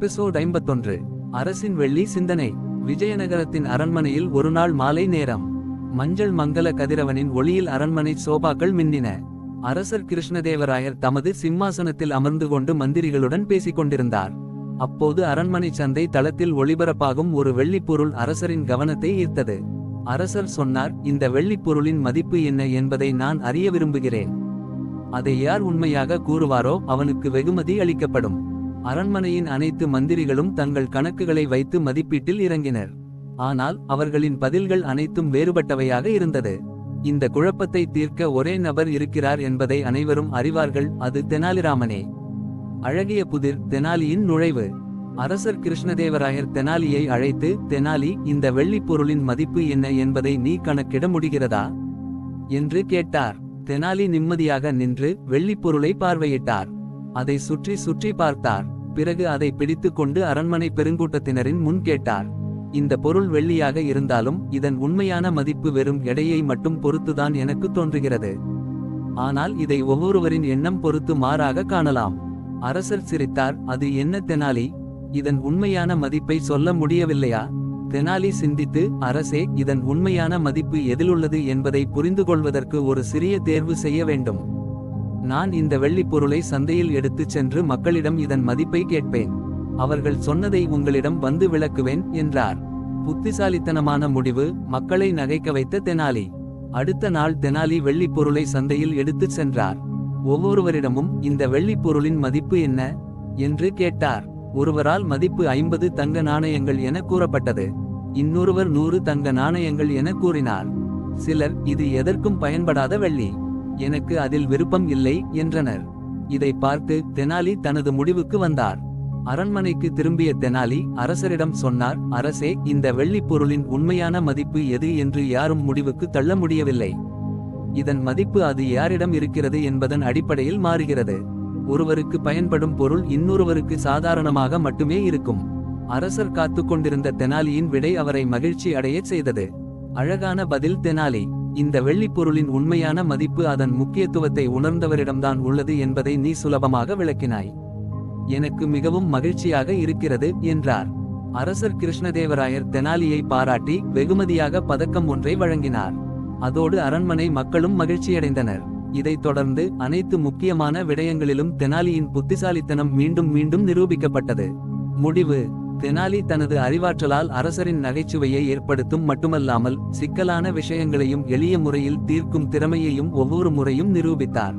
Episode ஐம்பத்தொன்று. அரசின் வெள்ளி சிந்தனை. விஜயநகரத்தின் அரண்மனையில் ஒருநாள் மாலை நேரம். மஞ்சள் மங்கல கதிரவனின் ஒளியில் அரண்மனை சோபாக்கள் மின்னின. அரசர் கிருஷ்ணதேவராயர் தமது சிம்மாசனத்தில் அமர்ந்து கொண்டு மந்திரிகளுடன் பேசிக் கொண்டிருந்தார். அப்போது அரண்மனை சந்தை தளத்தில் ஒளிபரப்பாகும் ஒரு வெள்ளிப் பொருள் அரசரின் கவனத்தை ஈர்த்தது. அரசர் சொன்னார் இந்த வெள்ளிப் பொருளின் மதிப்பு என்ன என்பதை நான் அறிய விரும்புகிறேன். அதை யார் உண்மையாக கூறுவாரோ அவனுக்கு வெகுமதி அளிக்கப்படும். அரண்மனையின் அனைத்து மந்திரிகளும் தங்கள் கணக்குகளை வைத்து மதிப்பீட்டில் இறங்கினர். ஆனால் அவர்களின் பதில்கள் அனைத்தும் வேறுபட்டவையாக இருந்தது. இந்த குழப்பத்தை தீர்க்க ஒரே நபர் இருக்கிறார் என்பதை அனைவரும் அறிவார்கள் அது தெனாலிராமனே. அழகிய புதிர் தெனாலியின் நுழைவு. அரசர் கிருஷ்ணதேவராயர் தெனாலியை அழைத்து தெனாலி இந்த வெள்ளிப் பொருளின் மதிப்பு என்ன என்பதை நீ கணக்கிட முடிகிறதா? என்று கேட்டார். தெனாலி நிம்மதியாக நின்று வெள்ளிப் பொருளை பார்வையிட்டார். அதை சுற்றி சுற்றி பார்த்தார். பிறகு அதை பிடித்து கொண்டு அரண்மனை பெருங்கூட்டத்தினரின் முன் கேட்டார். இந்த பொருள் வெள்ளியாக இருந்தாலும் இதன் உண்மையான மதிப்பு வெறும் எடையை மட்டும் பொறுத்துதான் எனக்கு தோன்றுகிறது. ஆனால் இதை ஒவ்வொருவரின் எண்ணம் பொறுத்து மாறாக காணலாம். அரசர் சிரித்தார் அது என்ன தெனாலி? இதன் உண்மையான மதிப்பை சொல்ல முடியவில்லையா? தெனாலி சிந்தித்து அரசே இதன் உண்மையான மதிப்பு எதிலுள்ளது என்பதை புரிந்து கொள்வதற்கு ஒரு சிறிய தேர்வு செய்ய வேண்டும். நான் இந்த வெள்ளிப் பொருளை சந்தையில் எடுத்துச் சென்று மக்களிடம் இதன் மதிப்பை கேட்பேன். அவர்கள் சொன்னதை உங்களிடம் வந்து விளக்குவேன் என்றார். புத்திசாலித்தனமான முடிவு மக்களை நகைக்க வைத்த தெனாலி. அடுத்த நாள் தெனாலி வெள்ளிப் பொருளை சந்தையில் எடுத்துச் சென்றார். ஒவ்வொருவரிடமும் இந்த வெள்ளிப் பொருளின் மதிப்பு என்ன? என்று கேட்டார். ஒருவரால் மதிப்பு ஐம்பது தங்க நாணயங்கள் என கூறப்பட்டது. இன்னொருவர் நூறு தங்க நாணயங்கள் என கூறினார். சிலர் இது எதற்கும் பயன்படாத வெள்ளி. எனக்கு அதில் விருப்பம் இல்லை என்றனர். இதை பார்த்து தெனாலி தனது முடிவுக்கு வந்தார். அரண்மனைக்கு திரும்பிய தெனாலி அரசரிடம் சொன்னார் அரசே இந்த வெள்ளிப் பொருளின் உண்மையான மதிப்பு எது என்று யாரும் முடிவுக்கு தள்ள முடியவில்லை. இதன் மதிப்பு அது யாரிடம் இருக்கிறது என்பதன் அடிப்படையில் மாறுகிறது. ஒருவருக்கு பயன்படும் பொருள் இன்னொருவருக்கு சாதாரணமாக மட்டுமே இருக்கும். அரசர் காத்துக் கொண்டிருந்த தெனாலியின் விடை அவரை மகிழ்ச்சி அடையச் செய்தது. அழகான பதில் தெனாலி இந்த வெள்ளிப்பொருளின் உண்மையான மதிப்பு அதன் முக்கியத்துவத்தை உணர்ந்தவரிடம்தான் உள்ளது என்பதை நீ சுலபமாக விளக்கினாய். எனக்கு மிகவும் மகிழ்ச்சியாக இருக்கிறது என்றார். அரசர் கிருஷ்ணதேவராயர் தெனாலியை பாராட்டி வெகுமதியாக பதக்கம் ஒன்றை வழங்கினார். அதோடு அரண்மனை மக்களும் மகிழ்ச்சியடைந்தனர். இதைத் தொடர்ந்து அனைத்து முக்கியமான விடயங்களிலும் தெனாலியின் புத்திசாலித்தனம் மீண்டும் மீண்டும் நிரூபிக்கப்பட்டது. முடிவு. தெனாலி தனது அறிவாற்றலால் அரசரின் நகைச்சுவையை ஏற்படுத்தும் மட்டுமல்லாமல் சிக்கலான விஷயங்களையும் எளிய முறையில் தீர்க்கும் திறமையையும் ஒவ்வொரு முறையும் நிரூபித்தார்.